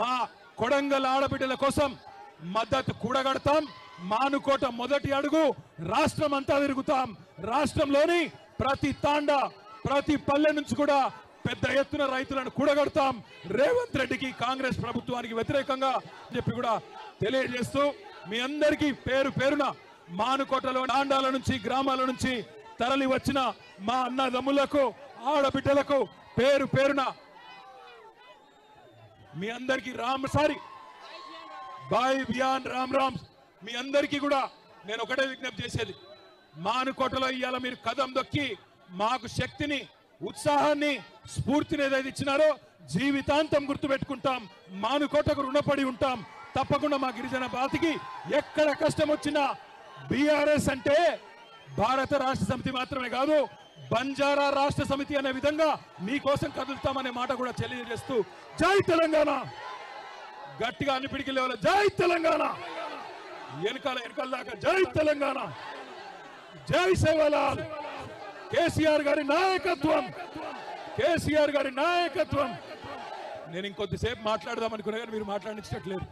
మా కొడంగల్ ఆడబిడ్డల కోసం మద్దతు కూడగడతాం. మానుకోట మొదటి అడుగు రాష్ట్రం అంతా తిరుగుతాం. రాష్ట్రంలోని ప్రతి తాండ ప్రతి పల్లె నుంచి కూడా పెద్ద ఎత్తున రైతులను కూడగడతాం. రేవంత్ రెడ్డికి కాంగ్రెస్ ప్రభుత్వానికి వ్యతిరేకంగా చెప్పి కూడా తెలియజేస్తూ మీ అందరికీ పేరు పేరున మానుకోటలో తాండాల నుంచి గ్రామాల నుంచి తరలి వచ్చిన మా అన్నదమ్ములకు ఆడబిడ్డలకు పేరు పేరున మీ అందరికీ రామ్ సారి. బాయ్ బియాన్ రామ్ రామ్ మీ అందరికీ కూడా నేను ఒకటే విజ్ఞప్తి చేసేది. మానుకోటలో ఇవాళ మీరు కదం దొక్కి మాకు శక్తిని ఉత్సాహాన్ని స్ఫూర్తిని ఏదైతే ఇచ్చినారో జీవితాంతం గుర్తుపెట్టుకుంటాం. మానుకోటకు రుణపడి ఉంటాం. తప్పకుండా మా గిరిజన బాతికి ఎక్కడ కష్టం వచ్చినా బీఆర్ఎస్ అంటే భారత రాష్ట్ర సమితి మాత్రమే కాదు బంజారా రాష్ట్ర సమితి అనే విధంగా మీకోసం కదులుతామనే మాట కూడా తెలియజేస్తూ జై తెలంగాణ. గట్టిగా అన్ని పిడికి లేవాలి. జై తెలంగాణ. వెనకాల వెనకాల దాకా జై తెలంగాణ. జై సేవలాల్ కేసీఆర్ గారి నాయకత్వం. కేసీఆర్ గారి నాయకత్వం. నేను ఇంకొద్దిసేపు మాట్లాడదాం అనుకున్నా కానీ మీరు మాట్లాడించట్లేదు.